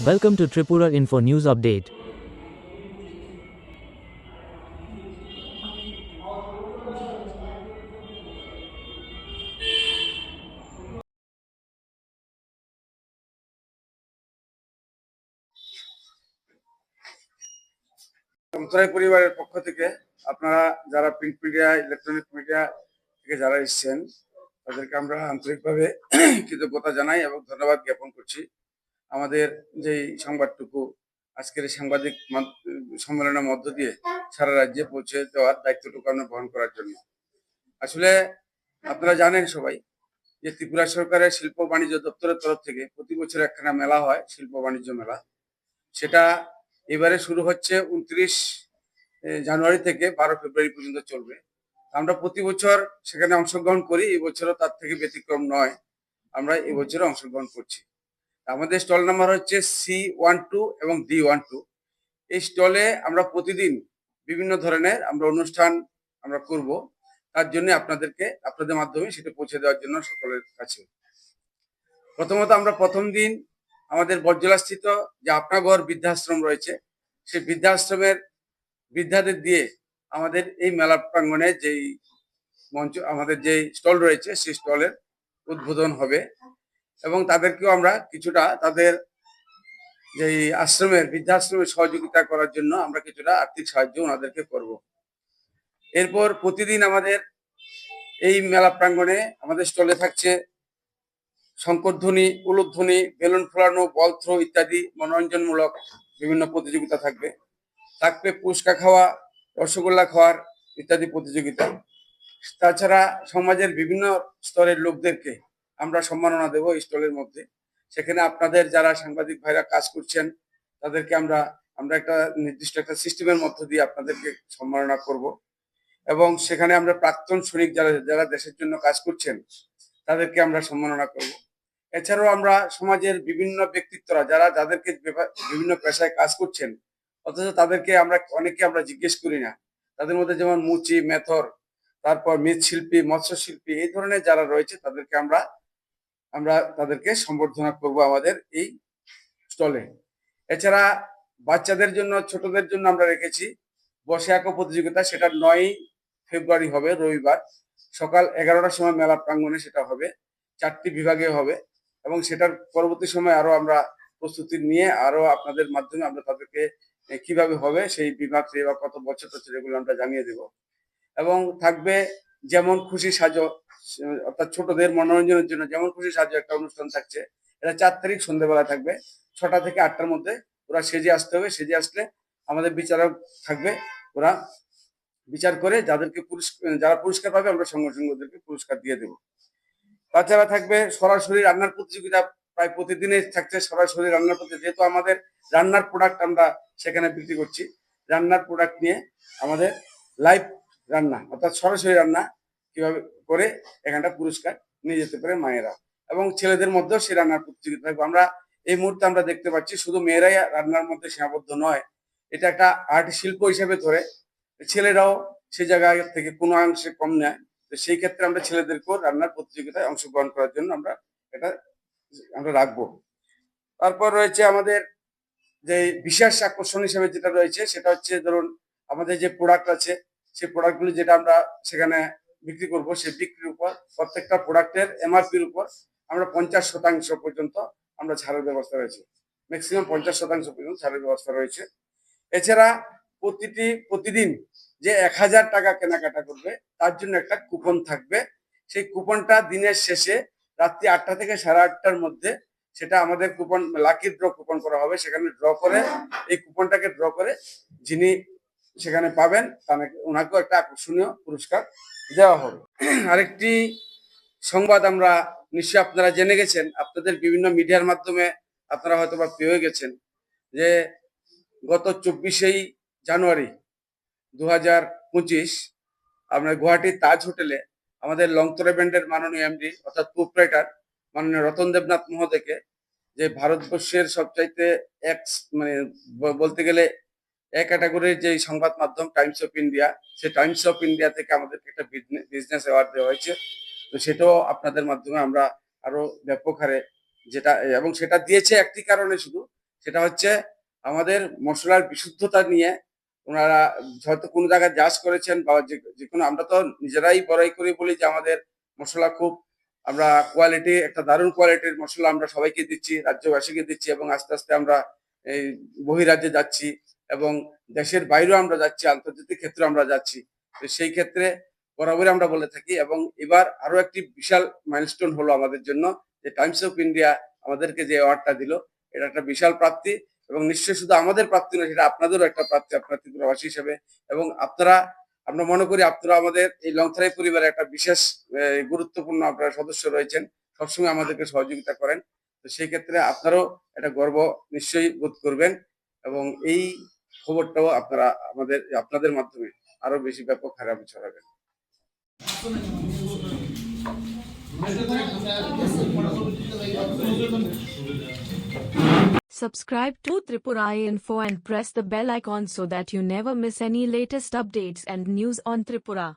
Welcome to Tripura Info News Update. অন্তরায় পরিবারের পক্ষ থেকে আপনারা যারা প্রিন্ট মিডিয়া ইলেকট্রনিক মিডিয়া থেকে যারা এসেছেন, তাদেরকে আমরা আন্তরিকভাবে কৃতজ্ঞতা জানাই এবং ধন্যবাদ জ্ঞাপন করছি আমাদের যেই সংবাদটুকু, আজকের সাংবাদিক সম্মেলনের মধ্য দিয়ে সারা রাজ্যে পৌঁছে দেওয়ার দায়িত্বটুকু আমরা বহন করার জন্য। আসলে আপনারা জানেন সবাই যে ত্রিপুরা সরকারের শিল্প বাণিজ্য দপ্তরের তরফ থেকে প্রতি বছর একখানা মেলা হয়, শিল্প বাণিজ্য মেলা। সেটা এবারে শুরু হচ্ছে উনত্রিশ জানুয়ারি থেকে বারো ফেব্রুয়ারি পর্যন্ত চলবে। আমরা প্রতি বছর সেখানে অংশগ্রহণ করি, এবছরও তার থেকে ব্যতিক্রম নয়। আমরা এই বছরও অংশগ্রহণ করছি। আমাদের স্টল নাম্বার হচ্ছে সি ওয়ান টু এবং ডি ওয়ান টু। এই স্টলে আমরা প্রতিদিন বিভিন্ন ধরনের আমরা অনুষ্ঠান আমরা করব। তার জন্য আপনাদেরকে, আপনাদের মাধ্যমে সেটা পৌঁছে দেওয়ার জন্য সকলের কাছে। প্রথমত আমরা প্রথম দিন আমাদের বজ্রলাস্থিত যে আপনাগর বৃদ্ধাশ্রম রয়েছে, সেই বৃদ্ধাশ্রমের বৃদ্ধাদের দিয়ে আমাদের এই মেলা প্রাঙ্গণে যেই মঞ্চ, আমাদের যেই স্টল রয়েছে, সেই স্টলের উদ্বোধন হবে। এবং তাদেরকেও আমরা কিছুটা তাদের যে আশ্রমের, বৃদ্ধাশ্রমের সহযোগিতা করার জন্য আমরা কিছুটা আর্থিক সাহায্য ওনাদেরকে করব। এরপর প্রতিদিন আমাদের এই মেলা প্রাঙ্গণে আমাদের স্টলে থাকছে শঙ্করধ্বনি, উলুধ্বনি, বেলুন ফোলানো, বল থ্রো ইত্যাদি মনোরঞ্জনমূলক বিভিন্ন প্রতিযোগিতা থাকবে। থাকবে পুচকা খাওয়া, রসগোল্লা খাওয়ার ইত্যাদি প্রতিযোগিতা। তাছাড়া সমাজের বিভিন্ন স্তরের লোকদেরকে আমরা সম্মাননা দেব স্টলের মধ্যে। সেখানে আপনাদের যারা সাংবাদিক ভাইরা কাজ করছেন, তাদেরকে আমরা আমরা একটা নির্দিষ্ট একটা সিস্টেমের মধ্য দিয়ে আপনাদেরকে সম্মাননা করব। এবং সেখানে আমরা প্রাক্তন সৈনিক যারা যারা দেশের জন্য কাজ করছেন, তাদেরকে আমরা সম্মাননা করব। এছাড়াও আমরা সমাজের বিভিন্ন ব্যক্তিত্বরা যারা, যাদেরকে বিভিন্ন পেশায় কাজ করছেন, অথচ তাদেরকে আমরা অনেকে আমরা জিজ্ঞেস করি না। তাদের মধ্যে যেমন মুচি, মেথর, তারপর মৃৎশিল্পী, মৎস্যশিল্পী, এই ধরনের যারা রয়েছে, তাদেরকে আমরা আমরা তাদেরকে সম্বর্ধনা করব আমাদের এই স্টলে। এছাড়া বাচ্চাদের জন্য, ছোটদের জন্য আমরা রেখেছি। বসে আঁকো প্রতিযোগিতা, সেটা নয় ফেব্রুয়ারি হবে, রবিবার। সকাল এগারোটার সময় মেলা প্রাঙ্গণে সেটা হবে, চারটি বিভাগে হবে, এবং সেটার পরবর্তী সময় আরও আমরা প্রস্তুতি নিয়ে আরও আপনাদের মাধ্যমে আমরা তাদেরকে কীভাবে হবে, সেই বিভাগ সেই বা কত বছর টছর এগুলো আমরা জানিয়ে দেব। এবং থাকবে যেমন খুশি সাজো অর্থাৎ ছোটদের মনোরঞ্জনের জন্য যেমন খুশি সাজো একটা অনুষ্ঠান থাকছে, এটা চার তারিখ সন্ধ্যেবেলা থাকবে। ছটা থেকে আটটার মধ্যে ওরা সেজে আসতে হবে। সেজে আসলে আমাদের বিচারক থাকবে। ওরা বিচার করে যাদেরকে পুরস্কার যারা পুরস্কার পাবে আমরা সঙ্গে সঙ্গে ওদেরকে পুরস্কার দিয়ে দেবো। তাছাড়া থাকবে সরাসরি রান্নার প্রতিযোগিতা প্রায় প্রতিদিনই থাকছে সরাসরি রান্নার প্রতি, যেহেতু আমাদের রান্নার প্রোডাক্ট আমরা সেখানে বিক্রি করছি। রান্নার প্রোডাক্ট নিয়ে আমাদের লাইভ রান্না, অর্থাৎ সরাসরি রান্না কীভাবে করে এখানটা পুরস্কার নিয়ে যেতে পারে মায়েরা। এবং ছেলেদের মধ্যেও সে রান্নার প্রতিযোগিতা থাকবে। আমরা এই মুহূর্তে আমরা দেখতে পাচ্ছি, শুধু মেয়েরাই রান্নার মধ্যে সীমাবদ্ধ নয়, এটা একটা আর্ট শিল্প হিসেবে ধরে ছেলেরাও সে জায়গা থেকে কোনো অংশে কম নেয়। তো সেই ক্ষেত্রে আমরা ছেলেদেরকেও রান্নার প্রতিযোগিতায় অংশগ্রহণ করার জন্য আমরা এটা আমরা রাখব। তারপর রয়েছে আমাদের যে বিশেষ আকর্ষণ হিসেবে যেটা রয়েছে, সেটা হচ্ছে ধরুন আমাদের যে প্রোডাক্ট আছে সেই প্রোডাক্টগুলো যেটা আমরা সেখানে বিক্রি করব, সেই বিক্রির উপর প্রত্যেকটা প্রোডাক্টের এমআরপির উপর আমরা পঞ্চাশ শতাংশ পর্যন্ত আমরা ছাড়ের ব্যবস্থা রয়েছে। ম্যাক্সিমাম পঞ্চাশ শতাংশ পর্যন্ত ছাড়ের ব্যবস্থা রয়েছে। এছাড়া প্রতিটি, প্রতিদিন যে এক হাজার টাকা কেনাকাটা করবে, তার জন্য একটা কুপন থাকবে। সেই কুপনটা দিনের শেষে রাত্রি আটটা থেকে সাড়ে আটটার মধ্যে সেটা আমাদের কুপন লাকি ড্র কুপন করা হবে। সেখানে ড্র করে, এই কুপনটাকে ড্র করে যিনি সেখানে পাবেন, তাকে ওনাকেও একটা আকর্ষণীয় পুরস্কার দেওয়া হবে। আরেকটি সংবাদ আমরা নিশ্চয়ই আপনারা জেনে গেছেন, আপনাদের বিভিন্ন মিডিয়ার মাধ্যমে আপনারা হয়তো বা পেয়ে গেছেন, যে গত চব্বিশেই জানুয়ারি দু হাজার পঁচিশ আপনার গুয়াহাটির তাজ হোটেলে আমাদের লংতরা ব্যান্ডের মাননীয় এমডি অর্থাৎ প্রোপ্রাইটার মাননীয় রতন দেবনাথ মহোদয়কে, যে ভারতবর্ষের সবচাইতে এক মানে বলতে গেলে এক ক্যাটাগরির যে সংবাদ মাধ্যম টাইমস অফ ইন্ডিয়া সেই টাইমস অফ ইন্ডিয়া থেকে আমাদেরকে একটা বিজনেস অ্যাওয়ার্ড দেওয়া হয়েছে। তো সেটাও আপনাদের মাধ্যমে আমরা আরও ব্যাপক হারে যেটা, এবং সেটা দিয়েছে একটি কারণে শুধু, সেটা হচ্ছে আমাদের মশলার বিশুদ্ধতা নিয়ে ওনারা হয়তো কোনো জায়গায় জাজ করেছেন বা যে কোনো, আমরা তো নিজেরাই বড়াই করে বলি যে আমাদের মশলা খুব আমরা কোয়ালিটি একটা দারুণ কোয়ালিটির মশলা আমরা সবাইকে দিচ্ছি, রাজ্যবাসীকে দিচ্ছি এবং আস্তে আস্তে আমরা এই বহিরাজ্যে যাচ্ছি। এবং দেশের বাইরেও আমরা যাচ্ছি, আন্তর্জাতিক ক্ষেত্রে আমরা যাচ্ছি। তো সেই ক্ষেত্রে বরাবরই আমরা বলে থাকি এবং এবার আরও একটি বিশাল মাইলস্টোন হলো আমাদের জন্য যে টাইমস অফ ইন্ডিয়া আমাদেরকে যে অ্যাওয়ার্ডটা দিল, এটা একটা বিশাল প্রাপ্তি এবং নিশ্চয়ই শুধু আমাদের প্রাপ্তি নয়, সেটা আপনাদেরও একটা প্রাপ্তি, আপনার ত্রিপুরাবাসী হিসেবে। এবং আপনারা, আমরা মনে করি আপনারা আমাদের এই লংথরাই পরিবারে একটা বিশেষ গুরুত্বপূর্ণ আপনারা সদস্য রয়েছেন, সবসময় আমাদেরকে সহযোগিতা করেন। তো সেই ক্ষেত্রে আপনারাও একটা গর্ব নিশ্চয়ই বোধ করবেন এবং এই খবরটাও আপনারা আমাদের আপনাদের মাধ্যমে আরো বেশি ব্যাপক হারে আপনি ছড়াবেন Subscribe to Tripura Info and press the bell icon so that you never miss any latest updates and news on Tripura.